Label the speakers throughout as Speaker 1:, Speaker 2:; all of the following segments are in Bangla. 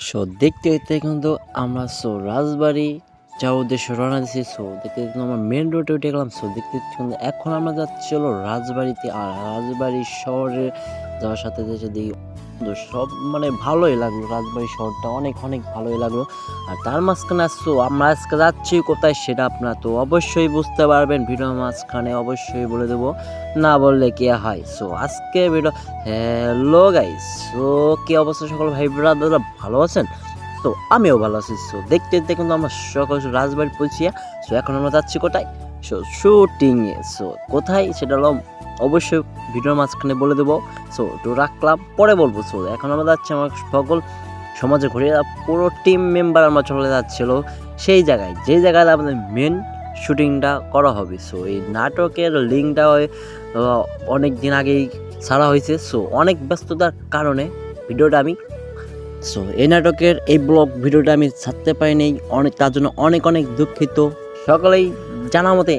Speaker 1: সো দেখতে দেখতে কিন্তু আমরা সো রাজবাড়ি যাওয়ার উদ্দেশ্যে রওনা দিয়েছি সো, দেখতে দেখতে আমরা মেন রোডে উঠে গেলাম। সো, দেখতে এখন আমরা যাচ্ছি হলো রাজবাড়িতে। আর রাজবাড়ি শহরে যাওয়ার সাথে সাথে দেখি সব মানে ভালোই লাগল। রাজবাড়ি শহরটা অনেক অনেক ভালোই লাগল। আর তার মাঝখানে আসছো আমরা আজকে যাচ্ছি কোথায় সেটা আপনার তো অবশ্যই বুঝতে পারবেন। ভিডিও মাঝখানে অবশ্যই বলে দেবো, না বললে কে হয়? সো, আজকে ভিডিও, হ্যালো গাইস, সো, কি অবস্থা সকল ভাই ভালো আছেন? তো আমিও ভালো আছি সো দেখতে দেখতে কিন্তু আমরা সকল রাজবাড়ি পৌঁছিয়া সো এখন আমরা যাচ্ছি কোথায়? সো শুটিংয়ে সো কোথায় সেটা হলো অবশ্যই ভিডিওর মাঝখানে বলে দেবো সো একটু রাখলাম, পরে বলব সো এখন আমরা যাচ্ছি আমার সকল সমাজে ঘুরে পুরো টিম মেম্বার আমরা চলে যাচ্ছিল সেই জায়গায়, যে জায়গায় আমাদের মেন শুটিংটা করা হবে সো এই নাটকের লিঙ্কটা অনেক দিন আগেই ছাড়া হয়েছে সো অনেক ব্যস্ততার কারণে ভিডিওটা আমি সো এই নাটকের এই ব্লগ ভিডিওটা আমি ছাড়তে পারিনি। অনেক তার জন্য অনেক অনেক দুঃখিত। সকলেই জানা মতে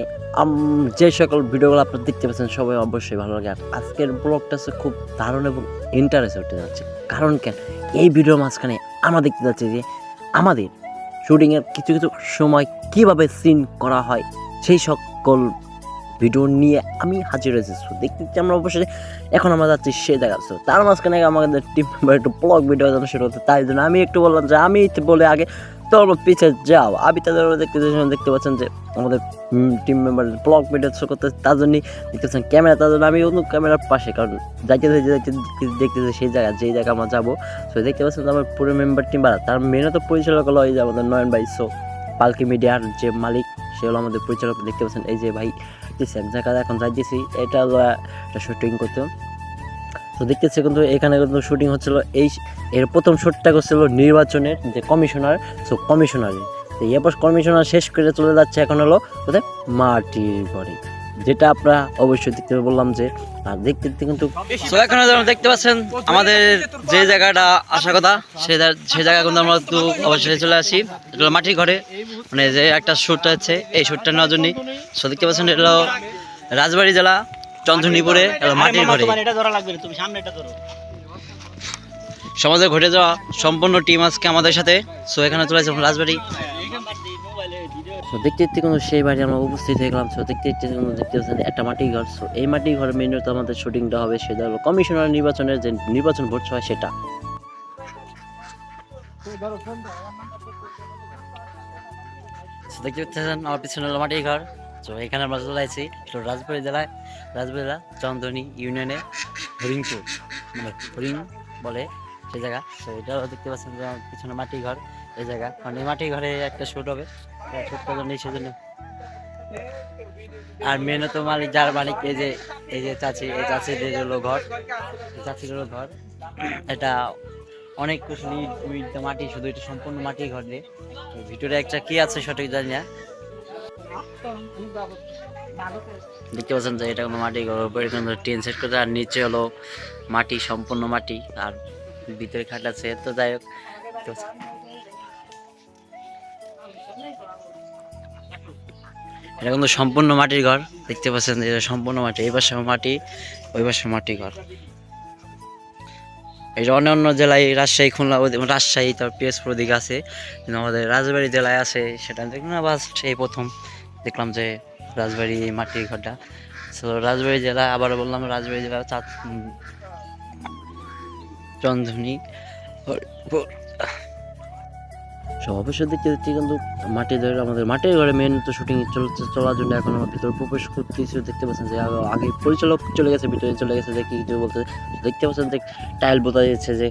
Speaker 1: যে সকল ভিডিওগুলো আপনারা দেখতে পাচ্ছেন, সবাই অবশ্যই ভালো লাগে। আর আজকের ব্লগটা হচ্ছে খুব দারুণ এবং ইন্টারেস্ট হতে যাচ্ছে। কারণ কেন? এই ভিডিওর মাঝখানে আমরা দেখতে যাচ্ছি যে আমাদের শুটিংয়ের কিছু কিছু সময় কীভাবে সিন করা হয়, সেই সকল ভিডিও নিয়ে আমি হাজির হয়েছি। দেখতে আমরা অবশ্যই এখন আমরা যাচ্ছি সে জায়গা So, তার মাঝখানে আমাদের টিম মেম্বার একটু ব্লগ ভিডিও যেন শুরু হতে তাই জন্য আমি একটু বললাম যে আমি বলে আগে তোমরা পিছিয়ে যাও। আমি তাদের দেখতে দেখতে পাচ্ছেন যে আমাদের team member blog video show করতে তার জন্যই দেখতেছেন ক্যামেরা তার জন্য আমি অন্য ক্যামেরার পাশে কারণ যাইতে যাইতে যাইতে দেখতেছে সেই জায়গা যেই জায়গা আমরা যাব। সো দেখতে পাচ্ছেন যে আমার পুরো মেম্বার টিম বাড়া। তার মেনে তো পরিচালক হলো এই যে আমাদের নয়ন ভাই। সো পালকি মিডিয়ার যে মালিক সে আমাদের পরিচালক, দেখতে পাচ্ছেন, এই যে ভাই এক জায়গায় এখন যাইতেছি এটা হলো একটা শুটিং করতে। তো দেখতেছি কিন্তু এখানে কিন্তু শুটিং হচ্ছিল, এই এর প্রথম শুটটা করছিল নির্বাচনের যে কমিশনার সো কমিশনারে তো এরপর কমিশনার শেষ করে চলে যাচ্ছে এখন হলো ওদের মাটির ঘরে। যেটা আপনারা অবশ্যই দেখতে বললাম যে আর দেখতে দেখতে কিন্তু
Speaker 2: এখন যেমন দেখতে পাচ্ছেন আমাদের যে জায়গাটা আসা কথা সে সেই জায়গা কিন্তু আমরা একটু অবশ্যই চলে আসি। এটা হলো মাটির ঘরে মানে যে একটা শ্যুট আছে এই শ্যুটটা নেওয়ার জন্যই। সো দেখতে পাচ্ছেন এটা হলো রাজবাড়ি জেলা হলো মাটির ঘরে।
Speaker 3: এটা ধরা লাগবে না, তুমি সামনে এটা ধরো।
Speaker 2: সমাজে ঘটে যাওয়া সম্পূর্ণ টিম আজকে আমাদের সাথে। সো এখানে চলে আসছে রাজবাড়ি।
Speaker 1: সো দেখতে দেখতে কোনো সেই বাড়ি আমরা উপস্থিত হয়ে গেলাম। সো দেখতে দেখতে কিন্তু দেখতে পাচ্ছেন একটা মাটির ঘর। সো এই মাটির ঘরের মেন তো আমাদের শুটিংটা হবে, সেটা হলো কমিশনার নির্বাচনের যে নির্বাচন ভোট হয়, সেটা।
Speaker 2: দেখতে পাচ্ছেন আমার পিছনে হলো মাটির ঘর। তো এখানে আমরা চলে আসছি তো রাজবাড়ি জেলায়, রাজবাড়ি জেলা চন্দনী ইউনিয়নে হরিংপুর মানে হরিং বলে। সেই জায়গা। তো এটা দেখতে পাচ্ছেন যে পিছনে মাটি ঘর, এই জায়গা। মানে মাটি ঘরে একটা শুট হবে। শুট করার নেই সেজন্য। আর মেন তো মালিক যার মালিক, এই যে এই যে চাচি, এই চাচিদের হলো ঘর। চাচির হলো ঘর। এটা অনেক ইট মাটি, শুধু এটা সম্পূর্ণ মাটির ঘর দিয়ে। ভিতরে একটা কি আছে সঠিক জানি না। দেখতে পাচ্ছেন যে এটা কোনো মাটি ঘর, উপরে কিন্তু টিন সেট করে। আর নিচে হলো মাটি, সম্পূর্ণ মাটি। আর ভিতরে খাট আছে, তো যাই হোক। এটা কিন্তু সম্পূর্ণ মাটির ঘর, দেখতে পাচ্ছেন এটা সম্পূর্ণ মাটি, এই পাশে মাটি, ওই পাশে মাটি ঘর। যে অন্য অন্য জেলায়, রাজশাহী, খুলনা রাজশাহী তার পিএসপুর দিকে আছে, কিন্তু আমাদের রাজবাড়ি জেলায় আছে, সেটা দেখলাম না, বাস সেই প্রথম। দেখলাম যে রাজবাড়ি মাটির ঘরটা। তো রাজবাড়ি জেলা আবার বললাম, রাজবাড়ি জেলা চাঁদ উম, চন্দ্রনী
Speaker 1: সো অবশ্যই দেখতে দেখতে কিন্তু মাটির ঘরে আমাদের মাটির ঘরে মেন তো শুটিং চলছে চলার জন্য এখন আমার ভিতরে প্রবেশ করতেছি। দেখতে পাচ্ছেন যে আগে- পরিচালক চলে গেছে ভিতরে চলে গেছে দেখি কিছু বলতে দেখতে পাচ্ছেন যে টাইল বোতা যাচ্ছে যে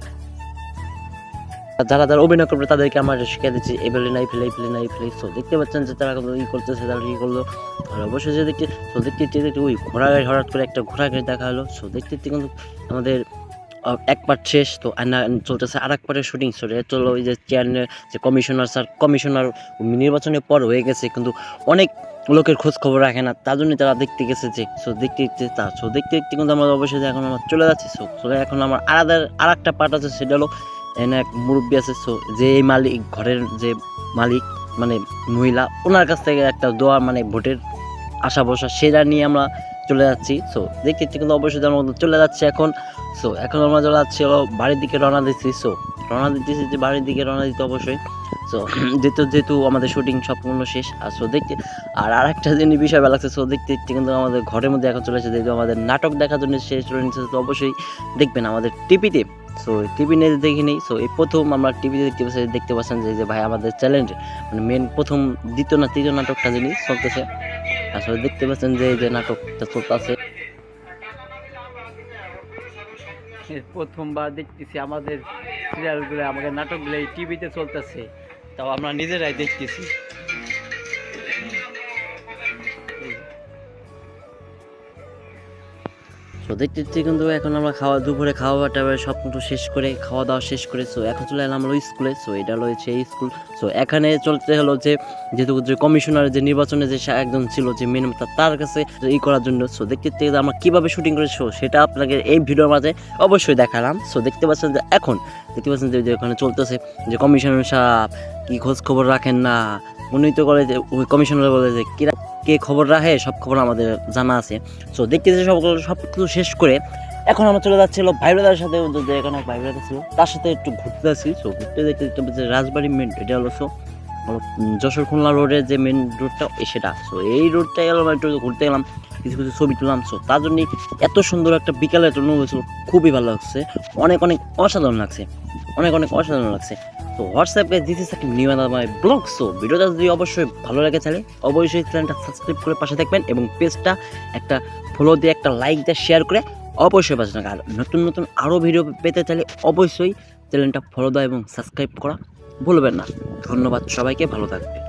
Speaker 1: যারা যারা অভিনয় করবে তাদেরকে আমরা শিখিয়ে দিচ্ছি এই নাই ফেলে ফেলে নাই ফেলে। সো দেখতে পাচ্ছেন যে তারা ই করতেছে তারা ই করল? আর অবশ্যই যে দেখতে সো দেখতে দেখতে ওই ঘোড়া গাড়ি হঠাৎ করে একটা ঘোড়া গাড়ি দেখা হলো। সো দেখতে দেখতে কিন্তু আমাদের এক পার্ট শেষ, তো চলতেছে আর এক পার্টের শুটিং এটা চলো ওই যে চেয়ারম্যান যে কমিশনার স্যার কমিশনার নির্বাচনের পর হয়ে গেছে, কিন্তু অনেক লোকের খোঁজ খবর রাখে না, তার জন্য তারা দেখতে গেছে যে সো দেখতে দেখতে তা সো দেখতে দেখতে কিন্তু আমরা অবশ্যই এখন আমরা চলে যাচ্ছি সো সো এখন আমার আলাদা আর একটা পার্ট আছে, সেটা হলো এখানে এক মুরব্বী আছে সো যে মালিক, ঘরের যে মালিক মানে মহিলা, ওনার কাছ থেকে একটা দোয়া মানে ভোটের আশা বসা সেটা নিয়ে আমরা চলে যাচ্ছি সো দেখতে দেখতে কিন্তু অবশ্যই আমরা চলে যাচ্ছি এখন। সো এখন আমরা চলে যাচ্ছি বাড়ির দিকে রওনা দিচ্ছি। সো রওনা দিতেছি যে বাড়ির দিকে রওনা দিতে অবশ্যই। সো যেহেতু যেহেতু আমাদের শুটিং সম্পূর্ণ শেষ, আর সো দেখতে, আর আরেকটা জিনিস, বিষয় ভালো লাগছে। সো দেখতে দেখতে কিন্তু আমাদের ঘরের মধ্যে এখন চলে যেহেতু আমাদের নাটক দেখার জন্য শেষ নিচ্ছে, তো অবশ্যই দেখবেন আমাদের টিভিতে। সো টিভি নিয়ে দেখি নেই সো এই প্রথম আমরা টিভিতে দেখতে পাচ্ছি, দেখতে পাচ্ছেন যে ভাই আমাদের চ্যালেঞ্জ মানে মেন প্রথম, দ্বিতীয় না, তৃতীয় নাটকটা যিনি চলতেছে। আসলে দেখতে পাচ্ছেন যে যে নাটকটা চলতেছে।
Speaker 2: প্রথমবার দেখতেছি আমাদের সিরিয়ালগুলো আমাদের নাটকগুলো টিভিতে চলতেছে। তাও আমরা নিজেরাই দেখতেছি।
Speaker 1: তো দেখতে দেখতে কিন্তু এখন আমরা খাওয়া, দুপুরে খাওয়া টাওয়া সব কিছু শেষ করে খাওয়া দাওয়া শেষ করে সো এখন চলে এলাম হলো স্কুলে সো এটা রয়েছে এই স্কুল। সো এখানে চলতে হলো যে, যেহেতু যে কমিশনার যে নির্বাচনে যে একজন ছিল যে মেন তার কাছে ই করার জন্য সো দেখতে দেখতে আমরা কীভাবে শুটিং করেছি সো সেটা আপনাকে এই ভিডিওর মাঝে অবশ্যই দেখালাম। সো দেখতে পাচ্ছেন যে এখন, দেখতে পাচ্ছেন যে ওখানে চলতেছে যে কমিশনার সাহেব, কি খোঁজ খবর রাখেন না উনি তো করে যে, ওই কমিশনার বলে যে, কিরা কে খবর রাখে, সব খবর আমাদের জানা আছে। সো দেখতেছি সব সব কিছু শেষ করে এখন আমরা চলে যাচ্ছিল ভাইব্রাদার সাথে, ওদের যে এখানে ভাইব্রাদা ছিল, তার সাথে একটু ঘুরতে যাচ্ছি। সো ঘুরতে দেখতে দেখতে রাজবাড়ি মেন এটা হলো সো যশোর খুলনা রোডের যে মেন রোডটা সেটা। সো এই রোডটা গেলাম, একটু ঘুরতে গেলাম। কিছু কিছু ছবি তুললাম সো তার জন্যই এত সুন্দর একটা বিকালে একটা অনুভব হয়েছিল, খুবই ভালো লাগছে। অনেক অনেক অসাধারণ লাগছে, অনেক অনেক অসাধারণ লাগছে। তো হোয়াটসঅ্যাপে দিস ইস একটা নিউ মাই ব্লগ সো ভিডিওটা যদি অবশ্যই ভালো লাগে তাহলে অবশ্যই চ্যানেলটা সাবস্ক্রাইব করে পাশে থাকবেন এবং পেজটা একটা ফলো দিয়ে, একটা লাইক দিয়ে শেয়ার করে অবশ্যই পাশে আর নতুন নতুন আরও ভিডিও পেতে চাইলে অবশ্যই চ্যানেলটা ফলো দেওয়া এবং সাবস্ক্রাইব করা ভুলবেন না। ধন্যবাদ সবাইকে, ভালো থাকবে